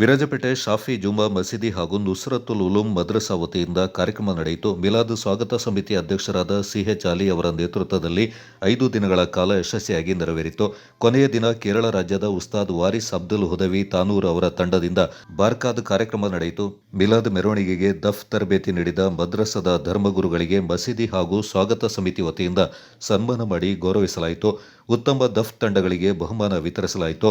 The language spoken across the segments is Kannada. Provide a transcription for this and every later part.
ವಿರಾಜಪೇಟೆ ಶಾಫಿ ಜುಮಾ ಮಸೀದಿ ಹಾಗೂ ನುಸ್ರತುಲ್ ಉಲೂಮ್ ಮದ್ರಸಾ ವತಿಯಿಂದ ಕಾರ್ಯಕ್ರಮ ನಡೆಯಿತು. ಮಿಲಾದ್ ಸ್ವಾಗತ ಸಮಿತಿ ಅಧ್ಯಕ್ಷರಾದ ಸಿಎಚ್ ಅಲಿ ಅವರ ನೇತೃತ್ವದಲ್ಲಿ ಐದು ದಿನಗಳ ಕಾಲ ಯಶಸ್ವಿಯಾಗಿ ನೆರವೇರಿತು. ಕೊನೆಯ ದಿನ ಕೇರಳ ರಾಜ್ಯದ ಉಸ್ತಾದ್ ವಾರಿಸ್ ಅಬ್ದುಲ್ ಹುದವಿ ತಾನೂರ್ ಅವರ ತಂಡದಿಂದ ಬಾರ್ಕಾದ್ ಕಾರ್ಯಕ್ರಮ ನಡೆಯಿತು. ಮಿಲಾದ್ ಮೆರವಣಿಗೆಗೆ ದಫ್ ತರಬೇತಿ ನೀಡಿದ ಮದ್ರಸದ ಧರ್ಮಗುರುಗಳಿಗೆ ಮಸೀದಿ ಹಾಗೂ ಸ್ವಾಗತ ಸಮಿತಿ ವತಿಯಿಂದ ಸನ್ಮಾನ ಮಾಡಿ ಗೌರವಿಸಲಾಯಿತು. ಉತ್ತಮ ದಫ್ ತಂಡಗಳಿಗೆ ಬಹುಮಾನ ವಿತರಿಸಲಾಯಿತು.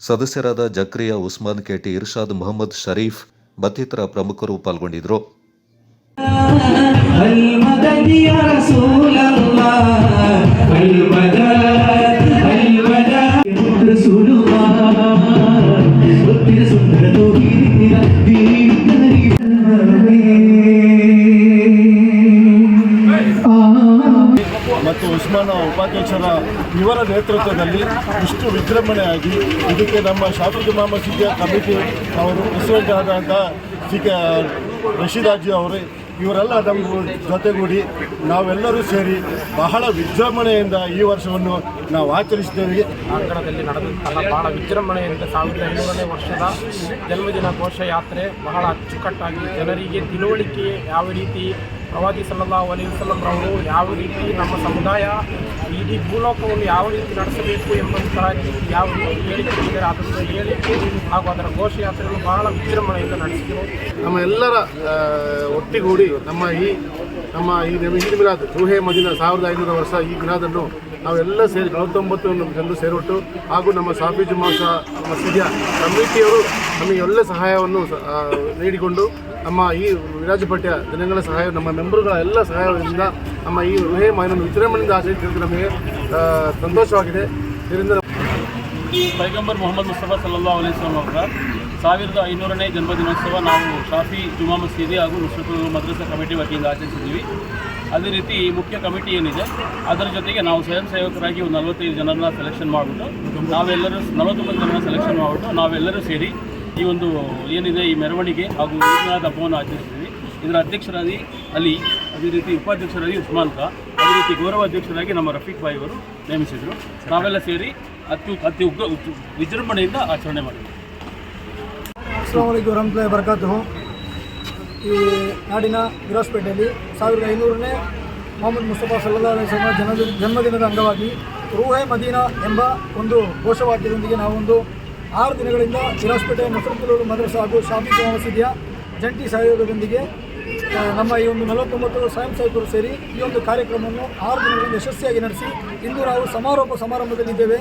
ಸದಸ್ಯರಾದ ಜಕ್ರಿಯಾ ಉಸ್ಮಾನ್ ಕೆಟಿ ಇರ್ಷಾದ್ ಮೊಹಮ್ಮದ್ ಶರೀಫ್ ಮತ್ತಿತರ ಪ್ರಮುಖರು ಪಾಲ್ಗೊಂಡಿದ್ದರು. ಉಸ್ಮಾನ ಉಪಾಧ್ಯಕ್ಷರ ಇವರ ನೇತೃತ್ವದಲ್ಲಿ ಇಷ್ಟು ವಿಜೃಂಭಣೆಯಾಗಿ ಇದಕ್ಕೆ ನಮ್ಮ ಶಾಸಕ ಮಾಮ ಸಿದ್ದಿಯ ಕಮಿಟಿ ಅವರು ಪ್ರೆಸಿಡೆಂಟ್ ಆದಂಥ ಸಿ ಕೆ ರಶೀದಾಜಿ ಅವರು, ಇವರೆಲ್ಲ ನಮ್ಮ ಜೊತೆಗೂಡಿ ನಾವೆಲ್ಲರೂ ಸೇರಿ ಬಹಳ ವಿಜೃಂಭಣೆಯಿಂದ ಈ ವರ್ಷವನ್ನು ನಾವು ಆಚರಿಸಿದ್ದೇವೆ. ಅಂಗಣದಲ್ಲಿ ನಡೆದಂತಹ ಬಹಳ ವಿಜೃಂಭಣೆಯಿಂದ ಸಾವಿರದ ಐನೂರನೇ ವರ್ಷದ ಜನ್ಮದಿನ ಘೋಷಯಾತ್ರೆ ಬಹಳ ಅಚ್ಚುಕಟ್ಟಾಗಿ ಜನರಿಗೆ ತಿಳುವಳಿಕೆ ಯಾವ ರೀತಿ ಪ್ರವಾದಿ ಸಲ್ಲಲ್ಲಾಹು ಅಲೈಹಿ ವಸಲ್ಲಂರವರು ಯಾವ ರೀತಿ ನಮ್ಮ ಸಮುದಾಯ ಇಡೀ ಭೂಲೋಕವನ್ನು ಯಾವ ರೀತಿ ನಡೆಸಬೇಕು ಎಂಬಂತಹ ಯಾವ ರೀತಿ ಹೇಳಿಕೆ ನೀಡಿದ್ದಾರೆ ಅದರ ಹೇಳಿಕೆ ಹಾಗೂ ಅದರ ಘೋಷಯಾತ್ರೆಯನ್ನು ಬಹಳ ವಿಜೃಂಭಣೆಯಿಂದ ನಡೆಸಿದರು. ನಮ್ಮ ಎಲ್ಲರ ಒಟ್ಟಿಗೂಡಿ ನಮ್ಮ ಈ ನಮ್ಮ ಈ ನಮ್ಮ ಈದ್ ಮಿಲಾದ್ ಮದಿನ ಸಾವಿರದ ಐನೂರು ವರ್ಷ ಈ ಮಿಲಾದನ್ನು ನಾವೆಲ್ಲ ಸೇರಿ ನಲವತ್ತೊಂಬತ್ತು ಜನರು ಸೇರಿಬಿಟ್ಟು ಹಾಗೂ ನಮ್ಮ ಸಾಫಿ ಜುಮಾಸ ಮಸೀದಿಯ ಕಮಿಟಿಯವರು ನಮಗೆ ಒಳ್ಳೆ ಸಹಾಯವನ್ನು ನೀಡಿಕೊಂಡು ನಮ್ಮ ಈ ವಿರಾಜಪೇಟೆಯ ಜನಗಳ ಸಹಾಯ, ನಮ್ಮ ಮೆಂಬರ್ಗಳ ಎಲ್ಲ ಸಹಾಯದಿಂದ ನಮ್ಮ ಈ ರುಹೆ ಮಾಯನನ್ನು ವಿಜೃಂಭಣೆಯಿಂದ ಆಚರಿಸಿದ್ದು ನಮಗೆ ಸಂತೋಷವಾಗಿದೆ. ಇದರಿಂದ ಪೈಗಂಬರ್ ಮೊಹಮ್ಮದ್ ಮುಸ್ತಫಾ ಸಲ್ಲಾ ಅಲೈಸ್ಲಾಂ ಅವರ ಸಾವಿರದ ಐನೂರನೇ ಜನ್ಮದಿನೋತ್ಸವ ನಾವು ಶಾಫಿ ಜುಮಾ ಮಸೀದಿ ಹಾಗೂ ನುಸ್ರತು ಮದ್ರಸಾ ಕಮಿಟಿ ವತಿಯಿಂದ ಆಚರಿಸಿದ್ದೀವಿ. ಅದೇ ರೀತಿ ಮುಖ್ಯ ಕಮಿಟಿ ಏನಿದೆ, ಅದರ ಜೊತೆಗೆ ನಾವು ಸ್ವಯಂ ಸೇವಕರಾಗಿ ಒಂದು ನಲವತ್ತೈದು ಜನರನ್ನ ಸೆಲೆಕ್ಷನ್ ಮಾಡಿಬಿಟ್ಟು, ನಾವೆಲ್ಲರೂ ನಲವತ್ತೊಂಬತ್ತು ಜನರನ್ನ ಸೆಲೆಕ್ಷನ್ ಮಾಡಿಬಿಟ್ಟು, ನಾವೆಲ್ಲರೂ ಸೇರಿ ಈ ಒಂದು ಏನಿದೆ, ಈ ಮೆರವಣಿಗೆ ಹಾಗೂ ಈದಿನಾದ ಹಬ್ಬವನ್ನು ಆಚರಿಸ್ತೀವಿ ಇದರ ಅಧ್ಯಕ್ಷರಾಗಿ ಅಲಿ ಅದೇ ರೀತಿ ಉಪಾಧ್ಯಕ್ಷರಾಗಿ ಉಸ್ಮಾನ್ ಖಾ ಅದೇ ರೀತಿ ಗೌರವ ಅಧ್ಯಕ್ಷರಾಗಿ ನಮ್ಮ ರಫೀಕ್ ಬಾಯಿ ಅವರು ನೇಮಿಸಿದರು. ನಾವೆಲ್ಲ ಸೇರಿ ಅತ್ಯು ಅತಿ ಉಗ್ರ ವಿಜೃಂಭಣೆಯಿಂದ ಆಚರಣೆ ಮಾಡಿದ್ವಿ ಅಸ್ಲಾಂ ವಲೈಕುಮ್ ವರಹಮತುಲ್ಲಾಹಿ ಬರ್ಕಾತು ಈ ನಾಡಿನ ವಿರಾಸ್ಪೇಟೆಯಲ್ಲಿ ಸಾವಿರದ ಐನೂರನೇ ಮೊಹಮ್ಮದ್ ಮುಸ್ತಫಾ ಸಲ್ಲಾ ಅಲೈಹಿಸ್ಲಾಮ ಜನ ಜನ್ಮದಿನದ ಅಂಗವಾಗಿ ರೂಹೆ ಮದೀನಾ ಎಂಬ ಒಂದು ಘೋಷವಾಕ್ಯದೊಂದಿಗೆ ನಾವೊಂದು ಆರು ದಿನಗಳಿಂದ ವಿರಾಸ್ಪೇಟೆ ನಸರತುಲ್ ಮದ್ರಸಾ ಹಾಗೂ ಶಾಫಿ ಮಸೀದಿಯ ಜಂಟಿ ಸಹಯೋಗದೊಂದಿಗೆ ನಮ್ಮ ಈ ಒಂದು ನಲವತ್ತೊಂಬತ್ತು ಸ್ವಯಂ ಸೇವಕರು ಸೇರಿ ಈ ಒಂದು ಕಾರ್ಯಕ್ರಮವನ್ನು ಆರು ದಿನಗಳಲ್ಲಿ ಯಶಸ್ವಿಯಾಗಿ ನಡೆಸಿ ಇಂದು ನಾವು ಸಮಾರೋಪ ಸಮಾರಂಭದಲ್ಲಿದ್ದೇವೆ.